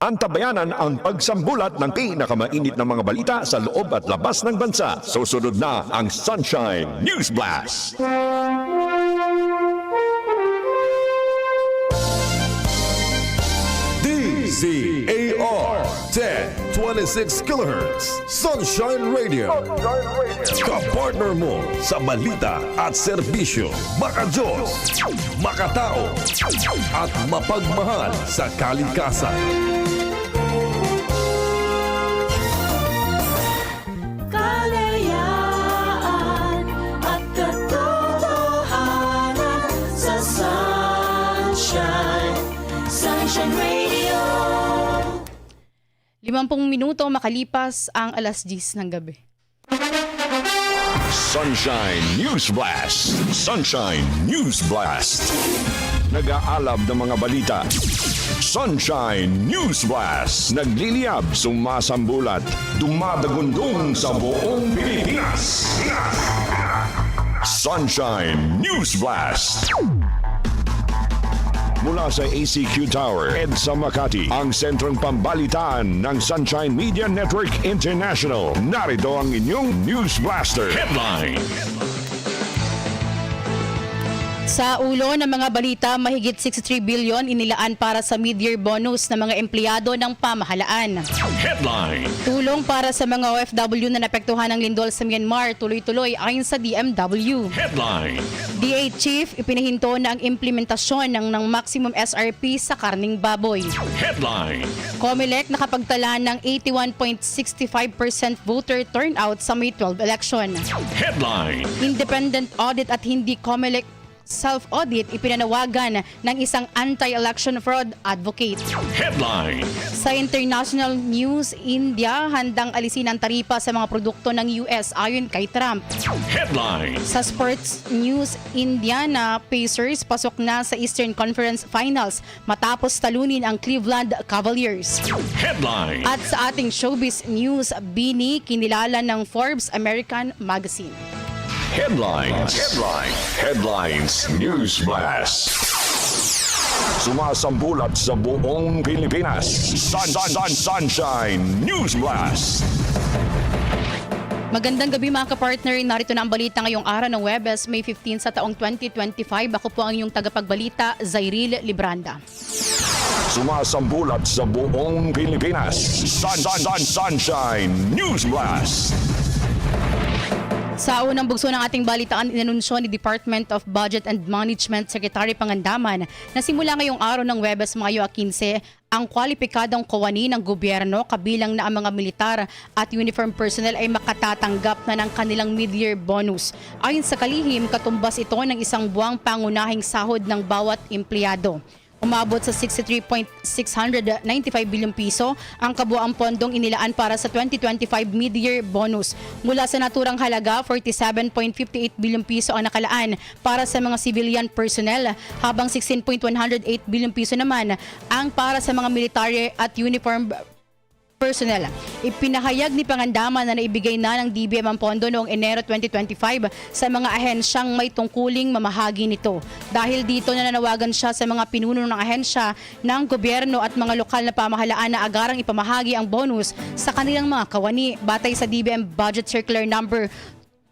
Antabayanan ang pagsambulat ng pinakamainit na mga balita sa loob at labas ng bansa. Susunod na ang Sunshine News Blast. DZAR 1026 kHz Sunshine Radio. Kapartner mo sa balita at serbisyo. Makajos, makatao at mapagmahal sa kalikasan. Sunshine Radio. Limampung minuto makalipas ang alas 10 ng gabi. Sunshine News Blast. Sunshine News Blast. Nag-aalab ng mga balita. Sunshine News Blast. Nagliliyab, sumasambulat, dumadagundong sa buong Pilipinas. Sunshine News Blast. Mula sa ACQ Tower, EDSA Makati, ang sentrong pambalitaan ng Sunshine Media Network International. Narito ang inyong News Blaster. Headline. Sa ulo ng mga balita, mahigit 63 billion inilaan para sa mid-year bonus ng mga empleyado ng pamahalaan. Headline. Tulong para sa mga OFW na napektuhan ng lindol sa Myanmar, tuloy-tuloy ayon sa DMW. Headline. DA Chief, ipinahinto na ang implementasyon ng, ng maximum SRP sa karning baboy. Headline. COMELEC nakapagtala ng 81.65% voter turnout sa May 12 election. Headline. Independent audit at hindi COMELEC self-audit ipinanawagan ng isang anti-election fraud advocate. Headline. Sa international news, India handang alisin ang taripa sa mga produkto ng US ayon kay Trump. Headline. Sa sports news, Indiana Pacers pasok na sa Eastern Conference Finals matapos talunin ang Cleveland Cavaliers. Headline. At sa ating showbiz news, Bini kinilala ng Forbes American Magazine. Headlines. Headline. Headlines News Blast. Sumasambulat sa buong Pilipinas. Sun, sun, sun, Sunshine News Blast. Magandang gabi mga kapartner. Narito na ang balita ngayong araw ng Webes, May 15 sa taong 2025. Ako po ang inyong tagapagbalita, Zairil Libranda. Sumasambulat sa buong Pilipinas. Sun, sun, sun, Sunshine News Blast. Sa unang bugso ng ating balitaan, inanunsyo ni Department of Budget and Management Secretary Pangandaman na simula ngayong araw ng Webes Mayo 15 ang kwalipikadong kawani ng gobyerno kabilang na ang mga militar at uniform personnel ay makatatanggap na ng kanilang mid-year bonus. Ayon sa kalihim, katumbas ito ng isang buwang pangunahing sahod ng bawat empleyado. Umabot sa 63.695 bilyong piso ang kabuang pondong inilaan para sa 2025 mid-year bonus. Mula sa naturang halaga, 47.58 bilyong piso ang nakalaan para sa mga civilian personnel, habang 16.108 bilyong piso naman ang para sa mga military at uniform personnel. Ipinahayag ni Pangandaman na naibigay na ng DBM ang pondo noong Enero 2025 sa mga ahensyang may tungkuling mamahagi nito. Dahil dito nananawagan siya sa mga pinuno ng ahensya ng gobyerno at mga lokal na pamahalaan na agarang ipamahagi ang bonus sa kanilang mga kawani batay sa DBM Budget Circular Number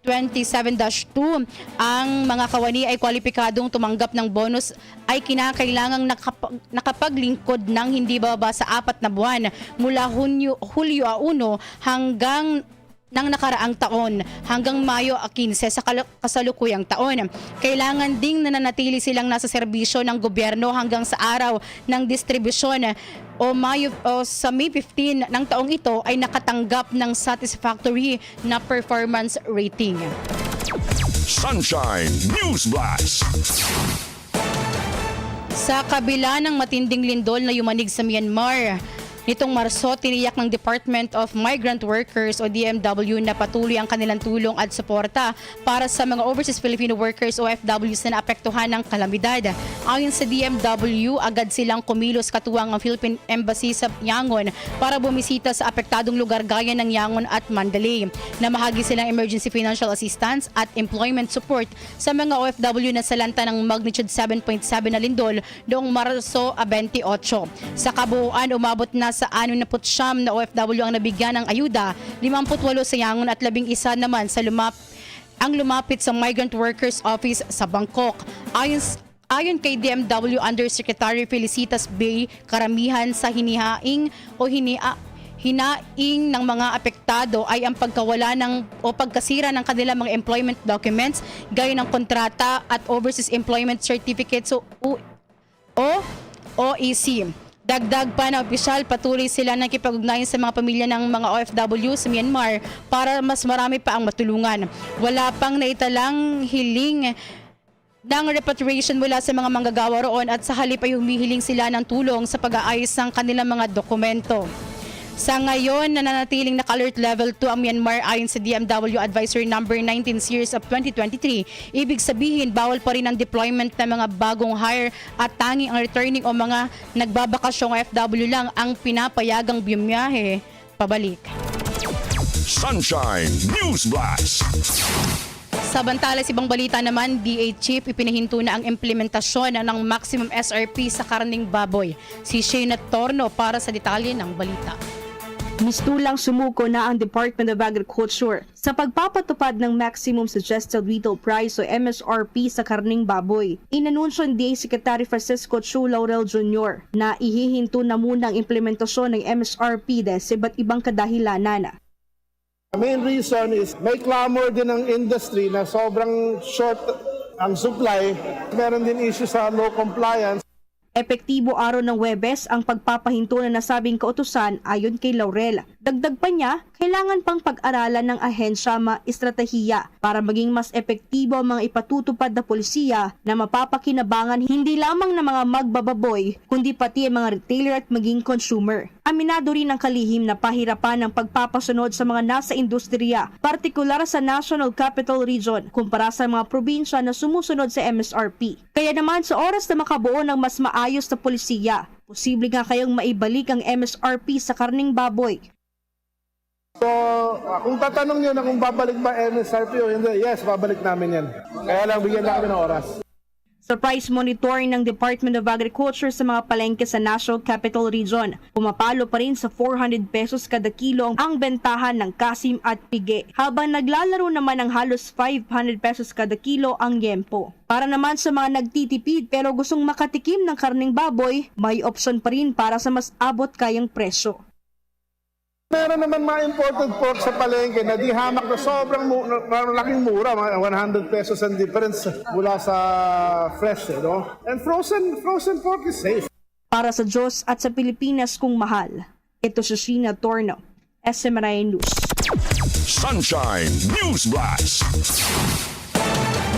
27-2, ang mga kawani ay kwalipikadong tumanggap ng bonus ay kinakailangang nakap- nakapaglingkod ng hindi bababa sa apat na buwan mula Hunyo, Hulyo 1 hanggang ng nakaraang taon hanggang Mayo 15 sa kasalukuyang taon. Kailangan ding nananatili silang nasa serbisyo ng gobyerno hanggang sa araw ng distribusyon o Mayo o sa May 15 ng taong ito ay nakatanggap ng satisfactory na performance rating. Sunshine News Blast. Sa kabila ng matinding lindol na yumanig sa Myanmar, Nitong Marso, tiniyak ng Department of Migrant Workers o DMW na patuloy ang kanilang tulong at suporta para sa mga overseas Filipino workers o OFWs na naapektuhan ng kalamidad. Ayon sa DMW, agad silang kumilos katuwang ang Philippine Embassy sa Yangon para bumisita sa apektadong lugar gaya ng Yangon at Mandalay. Namahagi silang emergency financial assistance at employment support sa mga OFW na salanta ng magnitude 7.7 na lindol noong Marso 28. Sa kabuuan, umabot na nasa 69 na OFW ang nabigyan ng ayuda, 58 sa Yangon at 11 naman sa lumap ang lumapit sa Migrant Workers Office sa Bangkok. Ayon Ayon kay DMW Undersecretary Felicitas Bay, karamihan sa hinihaing o hinia, hinaing ng mga apektado ay ang pagkawala ng o pagkasira ng kanilang mga employment documents gaya ng kontrata at overseas employment certificates o, o OEC. Dagdag pa na opisyal, patuloy sila nakipag-ugnayan sa mga pamilya ng mga OFW sa Myanmar para mas marami pa ang matulungan. Wala pang naitalang hiling ng repatriation mula sa mga manggagawa roon at sa halip ay humihiling sila ng tulong sa pag-aayos ng kanilang mga dokumento. Sa ngayon, nananatiling naka-alert level 2 ang Myanmar ayon sa DMW Advisory Number 19 Series of 2023. Ibig sabihin, bawal pa rin ang deployment ng mga bagong hire at tanging ang returning o mga nagbabakasyong FW lang ang pinapayagang bumiyahe pabalik. Sunshine News Blast. Sa bantala sa ibang balita naman, DA Chief ipinahinto na ang implementasyon ng maximum SRP sa karning baboy. Si Shayna Torno para sa detalye ng balita. Mistulang sumuko na ang Department of Agriculture sa pagpapatupad ng Maximum Suggested Retail Price o MSRP sa karning baboy. Inanunsyo ni DA Secretary Francisco Chu Laurel Jr. na ihihinto na muna ang implementasyon ng MSRP dahil sa iba't ibang kadahilanan. The main reason is may clamor din ng industry na sobrang short ang supply. Meron din issue sa low compliance. Epektibo araw ng Webes ang pagpapahinto na nasabing kautusan ayon kay Laurel. Dagdag pa niya, kailangan pang pag-aralan ng ahensya ma estratehiya para maging mas epektibo ang mga ipatutupad na polisiya na mapapakinabangan hindi lamang ng mga magbababoy, kundi pati ang mga retailer at maging consumer. Aminado rin ang kalihim na pahirapan ng pagpapasunod sa mga nasa industriya, partikular sa National Capital Region, kumpara sa mga probinsya na sumusunod sa MSRP. Kaya naman sa oras na makabuo ng mas maayos na polisiya, posible nga kayong maibalik ang MSRP sa karning baboy. So, ah, kung tatanong nyo na kung babalik ba MSRP o hindi, yes, babalik namin yan. Kaya lang, bigyan kami ng oras. Sa price monitoring ng Department of Agriculture sa mga palengke sa National Capital Region, pumapalo pa rin sa 400 pesos kada kilo ang bentahan ng kasim at pige, habang naglalaro naman ng halos 500 pesos kada kilo ang yempo. Para naman sa mga nagtitipid pero gustong makatikim ng karning baboy, may opsyon pa rin para sa mas abot kayang presyo. Meron naman mga imported pork sa palengke na di hamak na sobrang mu- na- laking mura, mga 100 pesos ang difference mula sa fresh, eh, no? And frozen, frozen pork is safe. Para sa Diyos at sa Pilipinas kung mahal. Ito si Sheena Torno, SMRI News. Sunshine News Blast.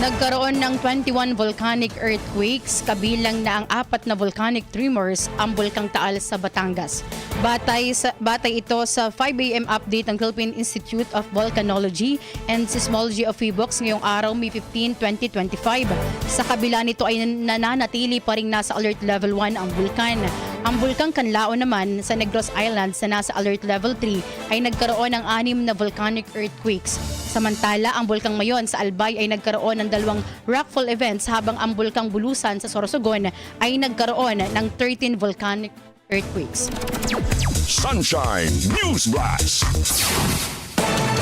Nagkaroon ng 21 volcanic earthquakes, kabilang na ang apat na volcanic tremors ang Bulkang Taal sa Batangas. Batay, sa, batay ito sa 5 a.m. update ng Philippine Institute of Volcanology and Seismology of PHIVOX ngayong araw, May 15, 2025. Sa kabila nito ay nananatili pa rin nasa alert level 1 ang bulkan. Ang bulkang Kanlao naman sa Negros Islands na nasa alert level 3 ay nagkaroon ng anim na volcanic earthquakes. Samantala, ang bulkang Mayon sa Albay ay nagkaroon ng dalawang rockfall events habang ang bulkang Bulusan sa Sorsogon ay nagkaroon ng 13 volcanic earthquakes. Sunshine News Blast.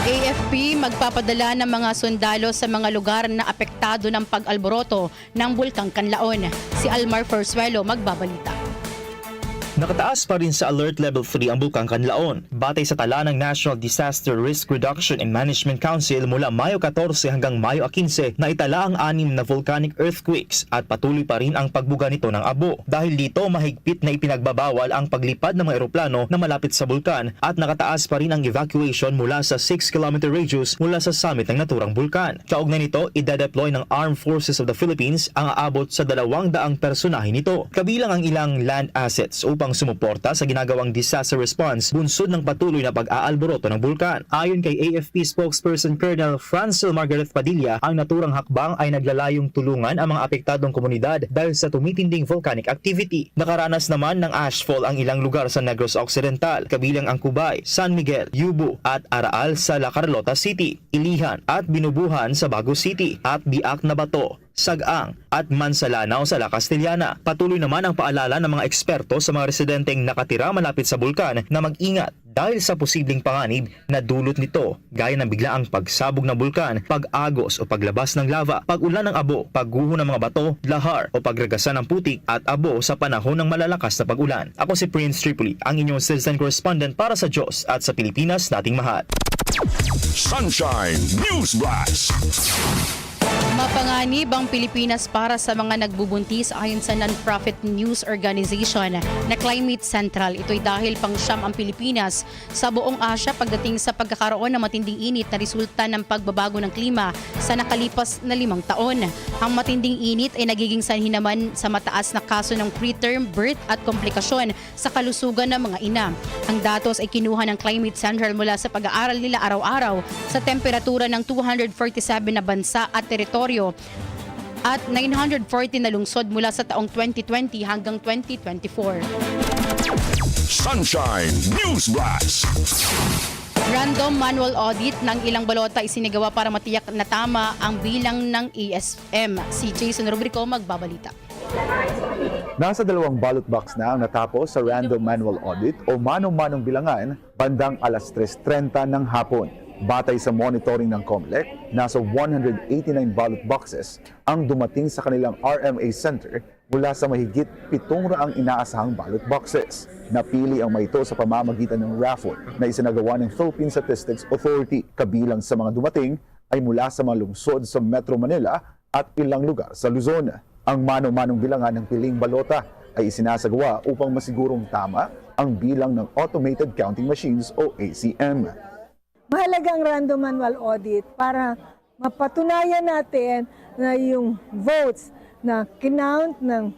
AFP magpapadala ng mga sundalo sa mga lugar na apektado ng pag-alboroto ng bulkang Kanlaon. Si Almar Forsuelo magbabalita. Nakataas pa rin sa Alert Level 3 ang Bulkang Kanlaon. Batay sa tala ng National Disaster Risk Reduction and Management Council mula Mayo 14 hanggang Mayo 15 na itala ang anim na volcanic earthquakes at patuloy pa rin ang pagbuga nito ng abo. Dahil dito mahigpit na ipinagbabawal ang paglipad ng mga eroplano na malapit sa bulkan at nakataas pa rin ang evacuation mula sa 6 km radius mula sa summit ng naturang bulkan. Kaugnay nito, idadeploy ng Armed Forces of the Philippines ang aabot sa dalawang daang personahe nito. Kabilang ang ilang land assets upang sumuporta sa ginagawang disaster response bunsod ng patuloy na pag-aalboroto ng bulkan. Ayon kay AFP spokesperson Colonel Francil Margaret Padilla, ang naturang hakbang ay naglalayong tulungan ang mga apektadong komunidad dahil sa tumitinding volcanic activity. Nakaranas naman ng ashfall ang ilang lugar sa Negros Occidental, kabilang ang Cubay, San Miguel, Yubu at Araal sa La Carlota City, Ilihan at Binubuhan sa Bago City at Biak na Bato Sagaang at Mansalanaw sa La Castellana. Patuloy naman ang paalala ng mga eksperto sa mga residenteng nakatira malapit sa bulkan na mag-ingat dahil sa posibleng panganib na dulot nito gaya ng biglaang pagsabog ng bulkan, pag-agos o paglabas ng lava, pag-ulan ng abo, pagguho ng mga bato, lahar o pagragasan ng putik at abo sa panahon ng malalakas na pag-ulan. Ako si Prince Tripoli, ang inyong citizen correspondent para sa Diyos at sa Pilipinas nating mahal. Sunshine News Blast. Mapanganib ang Pilipinas para sa mga nagbubuntis ayon sa non-profit news organization na Climate Central. Ito'y dahil pang siyam ang Pilipinas sa buong Asya pagdating sa pagkakaroon ng matinding init na resulta ng pagbabago ng klima sa nakalipas na limang taon. Ang matinding init ay nagiging sanhi naman sa mataas na kaso ng preterm birth at komplikasyon sa kalusugan ng mga ina. Ang datos ay kinuha ng Climate Central mula sa pag-aaral nila araw-araw sa temperatura ng 247 na bansa at teritoryo at 940 na lungsod mula sa taong 2020 hanggang 2024. Sunshine News Blast. Random manual audit ng ilang balota isinagawa para matiyak na tama ang bilang ng ESM. Si Jason Rubrico magbabalita. Nasa dalawang ballot box na ang natapos sa random manual audit o manong-manong bilangan bandang alas 3.30 ng hapon. Batay sa monitoring ng COMELEC, nasa 189 ballot boxes ang dumating sa kanilang RMA Center mula sa mahigit 700 inaasahang ballot boxes. Napili ang mga ito sa pamamagitan ng raffle na isinagawa ng Philippine Statistics Authority. Kabilang sa mga dumating ay mula sa mga lungsod sa Metro Manila at ilang lugar sa Luzon. Ang mano-manong bilangan ng piling balota ay isinasagawa upang masigurong tama ang bilang ng Automated Counting Machines o ACM. Mahalagang random manual audit para mapatunayan natin na yung votes na kinount ng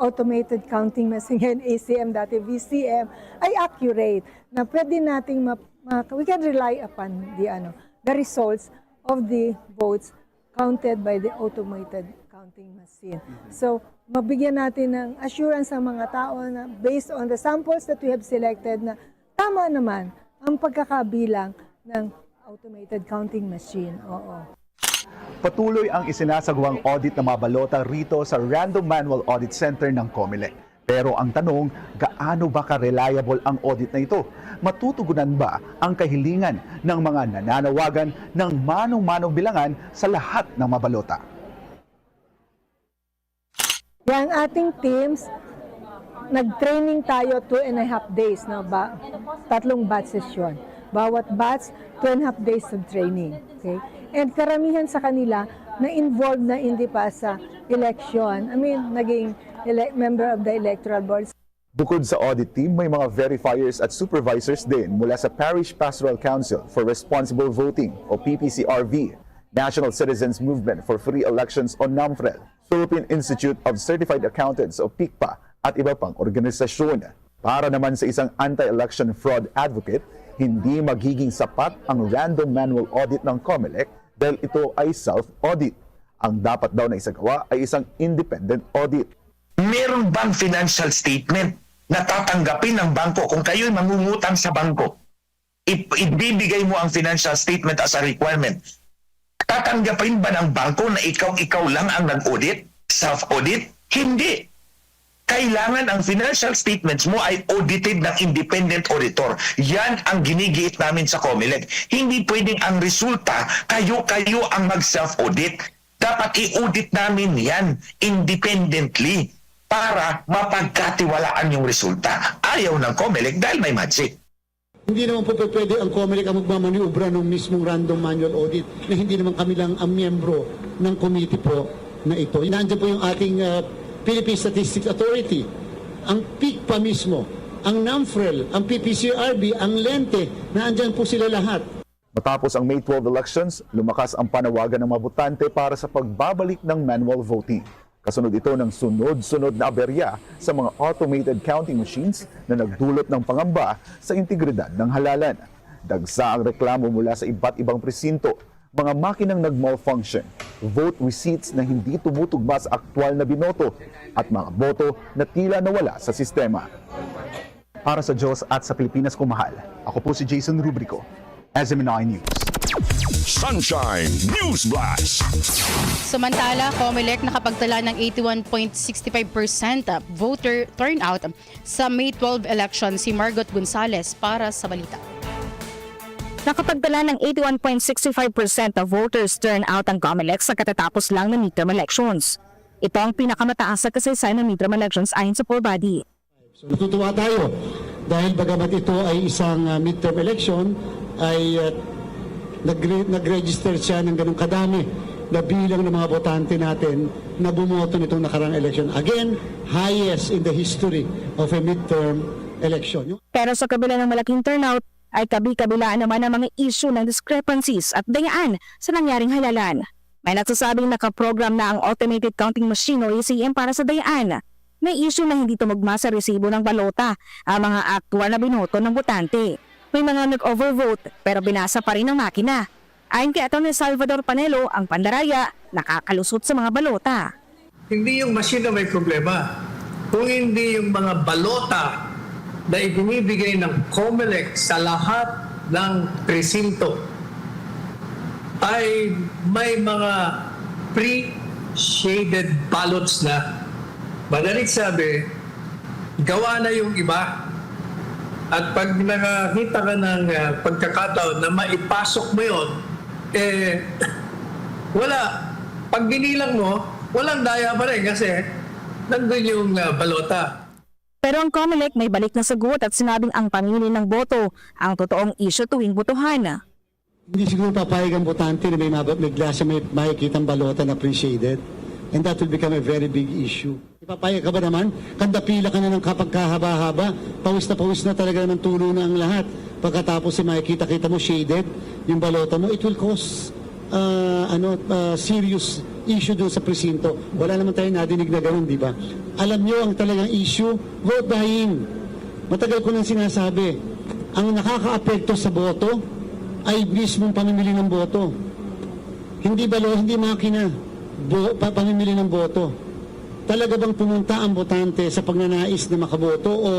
automated counting machine ACM dati VCM ay accurate na pwede nating ma, ma- we can rely upon the ano the results of the votes counted by the automated counting machine. So, mabigyan natin ng assurance ang mga tao na based on the samples that we have selected na tama naman ang pagkakabilang ng automated counting machine. Oo. Patuloy ang isinasagawang audit ng mga balota rito sa Random Manual Audit Center ng COMELEC. Pero ang tanong, gaano ba ka-reliable ang audit na ito? Matutugunan ba ang kahilingan ng mga nananawagan ng manong-manong bilangan sa lahat ng mga balota? Yung ating teams, nag-training tayo two and a half days, no? ba, tatlong batches yun. Bawat batch, two and a half days of training. Okay? And karamihan sa kanila na involved na hindi pa sa election. I mean, naging ele- member of the electoral board. Bukod sa audit team, may mga verifiers at supervisors din mula sa Parish Pastoral Council for Responsible Voting o PPCRV, National Citizens Movement for Free Elections o NAMFREL, Philippine Institute of Certified Accountants o PICPA at iba pang organisasyon. Para naman sa isang anti-election fraud advocate, hindi magiging sapat ang random manual audit ng COMELEC dahil ito ay self-audit. Ang dapat daw na isagawa ay isang independent audit. meron bang financial statement na tatanggapin ng bangko kung kayo'y mangungutang sa bangko? Ibibigay mo ang financial statement as a requirement. Tatanggapin ba ng bangko na ikaw-ikaw lang ang nag-audit? Self-audit? Hindi. Kailangan ang financial statements mo ay audited ng independent auditor. Yan ang ginigiit namin sa COMELEC. Hindi pwedeng ang resulta, kayo-kayo ang mag-self-audit. Dapat i-audit namin yan independently para mapagkatiwalaan yung resulta. Ayaw ng COMELEC dahil may magic. Hindi naman po pwede ang COMELEC ang magmamaniobra ng mismong random manual audit na hindi naman kami lang ang miyembro ng committee po na ito. Nandiyan po yung ating uh, Philippine Statistics Authority, ang PICPA mismo, ang NAMFREL, ang PPCRB, ang LENTE, naandyan po sila lahat. Matapos ang May 12 elections, lumakas ang panawagan ng mga botante para sa pagbabalik ng manual voting. Kasunod ito ng sunod-sunod na aberya sa mga automated counting machines na nagdulot ng pangamba sa integridad ng halalan. Dagsa ang reklamo mula sa iba't ibang presinto, mga makinang nag-malfunction, vote receipts na hindi tumutugma sa aktwal na binoto, at mga boto na tila nawala sa sistema. Para sa Diyos at sa Pilipinas kumahal, ako po si Jason Rubrico, SMNI News. Sunshine News Blast. Samantala, COMELEC nakapagtala ng 81.65% voter turnout sa May 12 election si Margot Gonzales para sa balita. Nakapagdala ng 81.65% of voters turnout ang COMELEC sa katatapos lang ng midterm elections. Ito ang pinakamataas sa kasaysayan ng midterm elections ayon sa poll body. So natutuwa tayo dahil bagamat ito ay isang uh, midterm election ay uh, nagre- nag-register siya ng ganong kadami na bilang ng mga botante natin na bumoto nitong nakarang election. Again, highest in the history of a midterm election. Pero sa kabila ng malaking turnout, ay kabi-kabilaan naman ang mga issue ng discrepancies at dayaan sa nangyaring halalan. May nagsasabing nakaprogram na ang Automated Counting Machine o ACM para sa dayaan. May issue na hindi tumugma sa resibo ng balota ang mga aktual na binoto ng botante. May mga nag-overvote pero binasa pa rin ng makina. Ayon kay Atty. Salvador Panelo, ang pandaraya nakakalusot sa mga balota. hindi yung machine na may problema. Kung hindi yung mga balota na ibinibigay ng COMELEC sa lahat ng presinto ay may mga pre-shaded ballots na. Madalit sabi, gawa na yung iba. At pag nakakita ka ng uh, pagkakataon na maipasok mo yon, eh, wala. Pag ginilang mo, walang daya pa rin kasi nandun yung uh, balota. Pero ang COMELEC may balik na sagot at sinabing ang pamili ng boto ang totoong issue tuwing botohan. Hindi siguro papayag ang botante na may, mab- may glasa, may makikita balota na pre-shaded. And that will become a very big issue. Ipapayag ka ba naman? Kanda pila ka na ng kapag kahaba-haba, pawis na pawis na talaga naman tulo na ang lahat. Pagkatapos si makikita-kita mo shaded, yung balota mo, it will cause uh, ano, uh, serious issue doon sa presinto. Wala naman tayo nadinig na ganun, di ba? Alam nyo ang talagang issue, vote buying. Matagal ko nang sinasabi, ang nakakaapekto sa boto ay mismong pamimili ng boto. Hindi balo, hindi makina, bo, pa, pamimili ng boto. Talaga bang pumunta ang botante sa pagnanais na makaboto o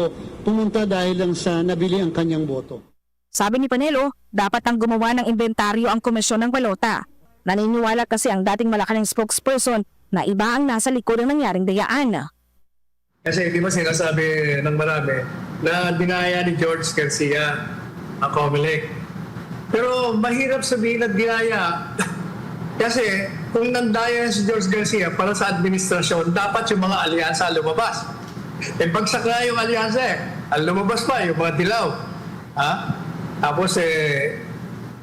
pumunta dahil lang sa nabili ang kanyang boto? Sabi ni Panelo, dapat ang gumawa ng inventaryo ang komisyon ng balota. Naniniwala kasi ang dating malakaling spokesperson na iba ang nasa likod ng nangyaring dayaan. Kasi di ba sinasabi ng marami na dinaya ni George Garcia ang COMELEC. Pero mahirap sabihin na dinaya kasi kung nandaya si George Garcia para sa administrasyon, dapat yung mga alyansa lumabas. Eh bagsak na yung alyansa eh. Ang lumabas pa yung mga dilaw. Ha? Tapos eh,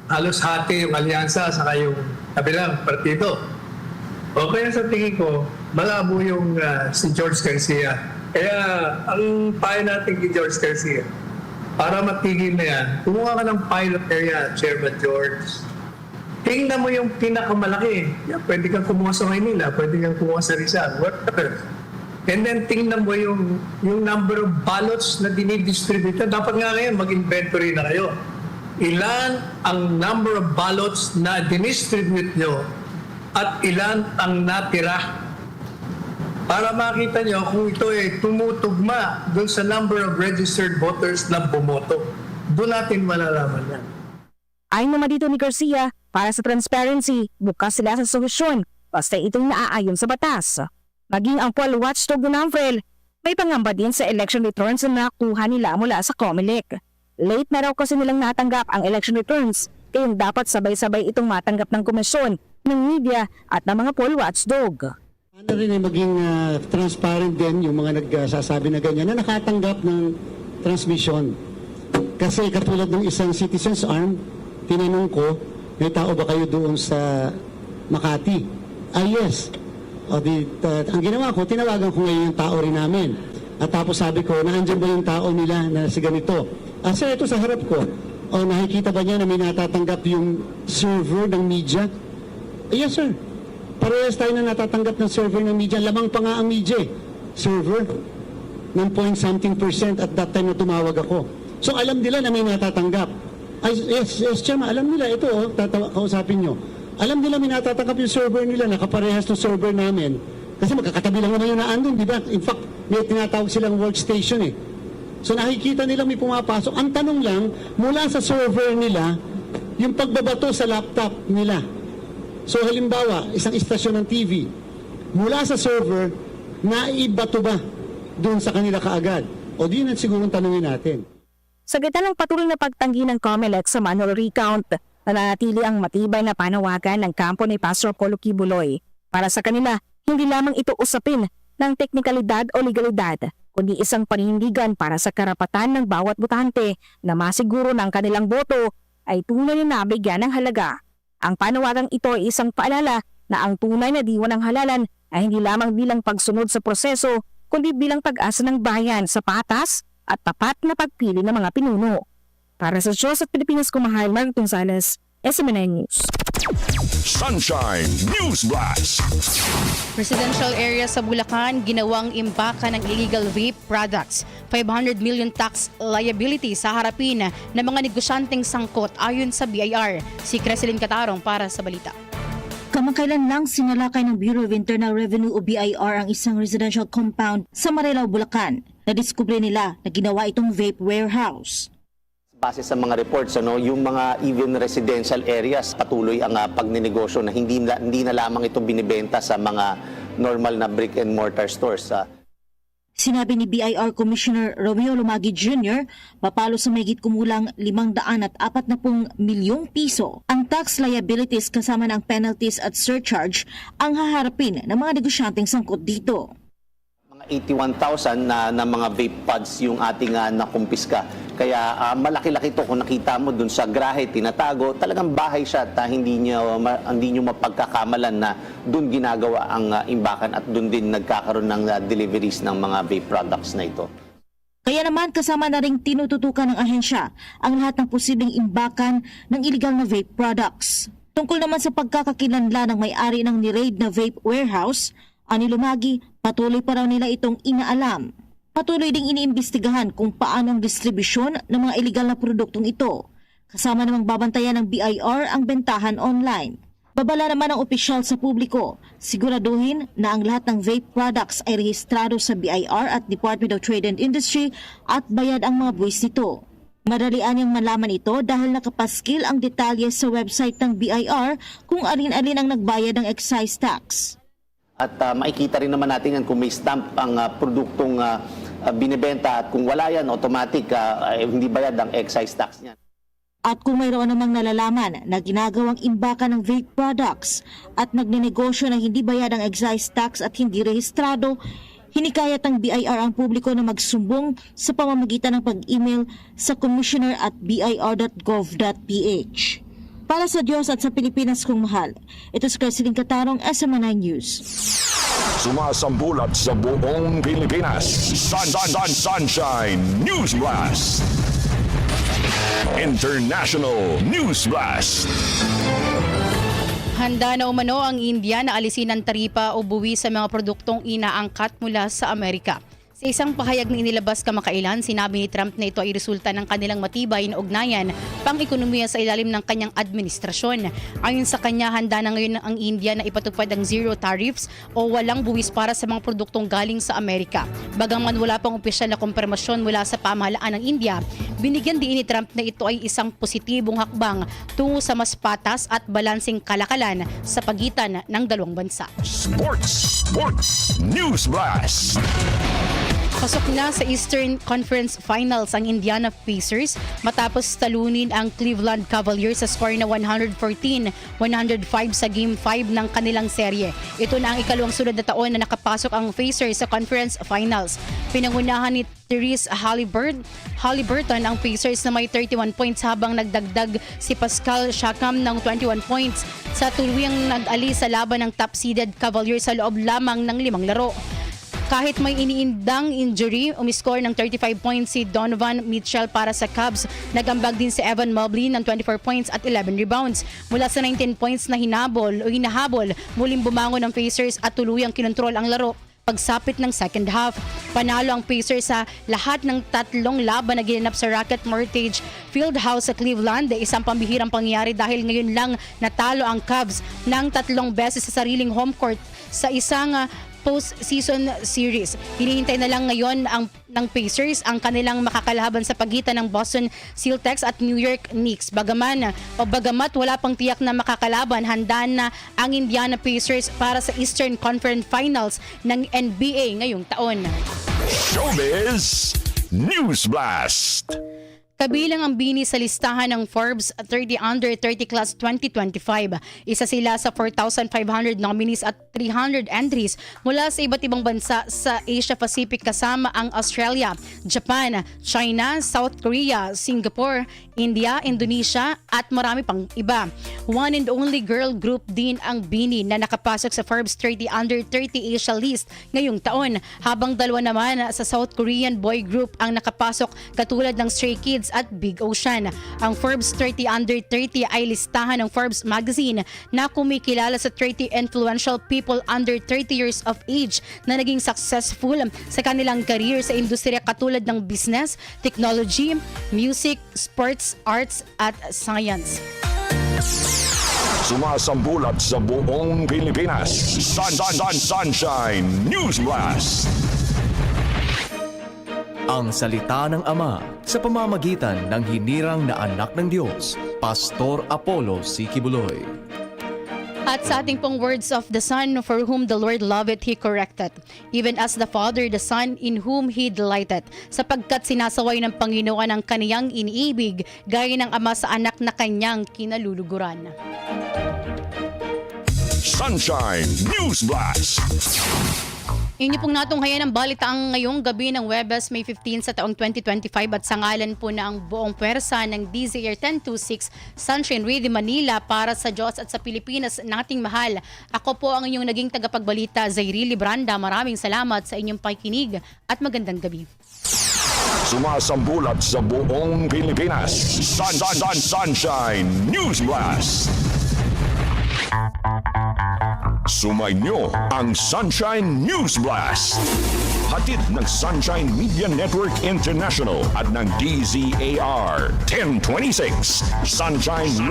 halos hati yung alyansa sa yung kabilang partido. O kaya sa tingin ko, malabo yung ah, si George Garcia. Kaya ang payo natin kay George Garcia, para matigil na yan, kumuha ka ng pilot area, Chairman George. Tingnan mo yung pinakamalaki. Yeah, pwede kang kumuha sa Maynila, pwede kang kumuha sa Rizal, whatever. And then tingnan mo yung, yung number of ballots na dinidistribute. Dapat nga ngayon mag-inventory na kayo. Ilan ang number of ballots na dinistribute nyo at ilan ang natira para makita nyo kung ito ay tumutugma dun sa number of registered voters na bumoto. Doon natin malalaman yan. Ayon naman dito ni Garcia, para sa transparency, bukas sila sa solusyon basta itong naaayon sa batas. Maging ang poll watchdog ng Amfrel, may pangamba din sa election returns na nakuha nila mula sa COMELEC. Late na raw kasi nilang natanggap ang election returns, kaya dapat sabay-sabay itong matanggap ng komisyon, ng media at ng mga poll watchdog. Ano rin ay maging ah, transparent din yung mga nagsasabi na ganyan na nakatanggap ng transmission. Kasi katulad ng isang citizen's arm, tinanong ko, may tao ba kayo doon sa Makati? Ah, yes. O di, ta- ang ginawa ko, tinawagan ko ngayon yung tao rin namin. At tapos sabi ko, naandyan ba yung tao nila na si ganito? Ah, sir, ito sa harap ko. O nakikita ba niya na may natatanggap yung server ng media? Ah, yes, sir. Parehas tayo na natatanggap ng server ng media. Lamang pa nga ang media eh. Server ng point something percent at that time na tumawag ako. So alam nila na may natatanggap. Ay, yes, yes, Chairman, alam nila ito, oh, tatawa, kausapin nyo. Alam nila may natatanggap yung server nila, nakaparehas ng server namin. Kasi magkakatabi lang naman yung naandun, di ba? In fact, may tinatawag silang workstation eh. So nakikita nila may pumapasok. Ang tanong lang, mula sa server nila, yung pagbabato sa laptop nila. So halimbawa, isang istasyon ng TV, mula sa server, naibato ba doon sa kanila kaagad? O di na siguro tanungin natin. Sa gitna ng patuloy na pagtanggi ng COMELEC sa manual recount, nananatili ang matibay na panawagan ng kampo ni Pastor Colo Kibuloy. Para sa kanila, hindi lamang ito usapin ng teknikalidad o legalidad, kundi isang paninindigan para sa karapatan ng bawat botante na masiguro ng kanilang boto ay tunay na nabigyan ng halaga. Ang panawagang ito ay isang paalala na ang tunay na diwa ng halalan ay hindi lamang bilang pagsunod sa proseso, kundi bilang pag-asa ng bayan sa patas at tapat na pagpili ng mga pinuno. Para sa Diyos at Pilipinas kumahal, Mark Gonzalez, SMNN News. Sunshine News Blast. Residential area sa Bulacan, ginawang imbaka ng illegal vape products. 500 million tax liability sa harapin ng mga negosyanteng sangkot ayon sa BIR. Si Creselin Catarong para sa balita. Kamakailan lang sinalakay ng Bureau of Internal Revenue o BIR ang isang residential compound sa Marilao, Bulacan. Nadiskubre nila na ginawa itong vape warehouse. Base sa mga reports, ano, yung mga even residential areas, patuloy ang uh, pagninegosyo na hindi hindi na lamang ito binibenta sa mga normal na brick and mortar stores. ah. Sinabi ni BIR Commissioner Romeo Lumagi Jr., papalo sa mayigit kumulang 540 milyong piso ang tax liabilities kasama ng penalties at surcharge ang haharapin ng mga negosyanteng sangkot dito. Mga 81,000 na, na mga vape pods yung ating uh, nakumpiska. Kaya ah, malaki-laki to kung nakita mo dun sa grahe, tinatago, talagang bahay siya at ah, hindi, nyo, ma- hindi nyo mapagkakamalan na dun ginagawa ang ah, imbakan at dun din nagkakaroon ng ah, deliveries ng mga vape products na ito. Kaya naman kasama na ring tinututukan ng ahensya ang lahat ng posibleng imbakan ng illegal na vape products. Tungkol naman sa pagkakakilanla ng may-ari ng ni-raid na vape warehouse, ani Lumagi, patuloy pa raw nila itong inaalam. Patuloy ding iniimbestigahan kung paano ang distribusyon ng mga illegal na produktong ito. Kasama namang babantayan ng BIR ang bentahan online. Babala naman ang opisyal sa publiko, siguraduhin na ang lahat ng vape products ay rehistrado sa BIR at Department of Trade and Industry at bayad ang mga buwis nito. Madalian niyang malaman ito dahil nakapaskil ang detalye sa website ng BIR kung alin-alin ang nagbayad ng excise tax. At ah, makikita rin naman natin yan kung may stamp ang ah, produktong ah, ah, binibenta at kung wala yan, automatic ay hindi bayad ang excise tax niyan. At kung mayroon namang nalalaman na ginagawang imbaka ng vape products at nagnenegosyo na hindi bayad ang excise tax at hindi rehistrado, hinikayat ng BIR ang publiko na magsumbong sa pamamagitan ng pag-email sa commissioner at bir.gov.ph. Para sa Diyos at sa Pilipinas kong mahal, ito si Creseline Katarong, SMNI News. Sumasambulat sa buong Pilipinas. Sun, sun, sun, sunshine News Blast. International News Blast. Handa na umano ang India na alisin ang taripa o buwi sa mga produktong inaangkat mula sa Amerika. Sa isang pahayag na inilabas kamakailan, sinabi ni Trump na ito ay resulta ng kanilang matibay na ugnayan pang-ekonomiya sa ilalim ng kanyang administrasyon. Ayon sa kanya, handa na ngayon ang India na ipatupad ang zero tariffs o walang buwis para sa mga produktong galing sa Amerika. Bagaman wala pang opisyal na kumpirmasyon mula sa pamahalaan ng India, binigyan din ni Trump na ito ay isang positibong hakbang tungo sa mas patas at balansing kalakalan sa pagitan ng dalawang bansa. Sports, Sports News Blast. Pasok na sa Eastern Conference Finals ang Indiana Pacers matapos talunin ang Cleveland Cavaliers sa score na 114-105 sa Game 5 ng kanilang serye. Ito na ang ikalawang sunod na taon na nakapasok ang Pacers sa Conference Finals. Pinangunahan ni Therese Halliburton, Halliburton ang Pacers na may 31 points habang nagdagdag si Pascal Siakam ng 21 points sa tuluyang nag-ali sa laban ng top-seeded Cavaliers sa loob lamang ng limang laro. Kahit may iniindang injury, umiscore ng 35 points si Donovan Mitchell para sa Cubs. Nagambag din si Evan Mobley ng 24 points at 11 rebounds. Mula sa 19 points na hinabol o hinahabol, muling bumangon ng Pacers at tuluyang kinontrol ang laro pagsapit ng second half. Panalo ang Pacers sa lahat ng tatlong laban na ginanap sa Rocket Mortgage Fieldhouse sa Cleveland. Isang pambihirang pangyayari dahil ngayon lang natalo ang Cubs ng tatlong beses sa sariling home court sa isang ah, postseason series. Hinihintay na lang ngayon ang ng Pacers ang kanilang makakalaban sa pagitan ng Boston Celtics at New York Knicks. Bagaman o bagamat wala pang tiyak na makakalaban, handa na ang Indiana Pacers para sa Eastern Conference Finals ng NBA ngayong taon. Showbiz News Blast. Kabilang ang bini sa listahan ng Forbes 30 Under 30 Class 2025. Isa sila sa 4,500 nominees at 300 entries mula sa iba't ibang bansa sa Asia Pacific kasama ang Australia, Japan, China, South Korea, Singapore, India, Indonesia at marami pang iba. One and only girl group din ang bini na nakapasok sa Forbes 30 Under 30 Asia list ngayong taon habang dalawa naman sa South Korean boy group ang nakapasok katulad ng Stray Kids at Big Ocean. Ang Forbes 30 Under 30 ay listahan ng Forbes magazine na kumikilala sa 30 influential people under 30 years of age na naging successful sa kanilang career sa industriya katulad ng business, technology, music, sports, arts at science. Sumasambulat sa buong Pilipinas. Sun, sun, sun, sunshine News Blast. Ang salita ng Ama sa pamamagitan ng hinirang na anak ng Diyos, Pastor Apollo Sikibuloy. At sa ating pong words of the Son, for whom the Lord loveth, He corrected. Even as the Father, the Son, in whom He delighted. Sapagkat sinasaway ng Panginoon ang kaniyang iniibig, gaya ng Ama sa anak na kanyang kinaluluguran. Sunshine News Blast. Inyo pong natunghayan ang balitaang ngayong gabi ng Webes May 15 sa taong 2025 at sa ngalan po na ang buong pwersa ng DZR 1026 Sunshine Radio Manila para sa Diyos at sa Pilipinas nating mahal. Ako po ang inyong naging tagapagbalita, Zairi Libranda. Maraming salamat sa inyong pakikinig at magandang gabi. Sumasambulat sa buong Pilipinas. Sun, sun, sun, sunshine News Blast. Sumainyo ang Sunshine News Blast. Hatid ng Sunshine Media Network International at ng DZAR 1026 Sunshine Radio.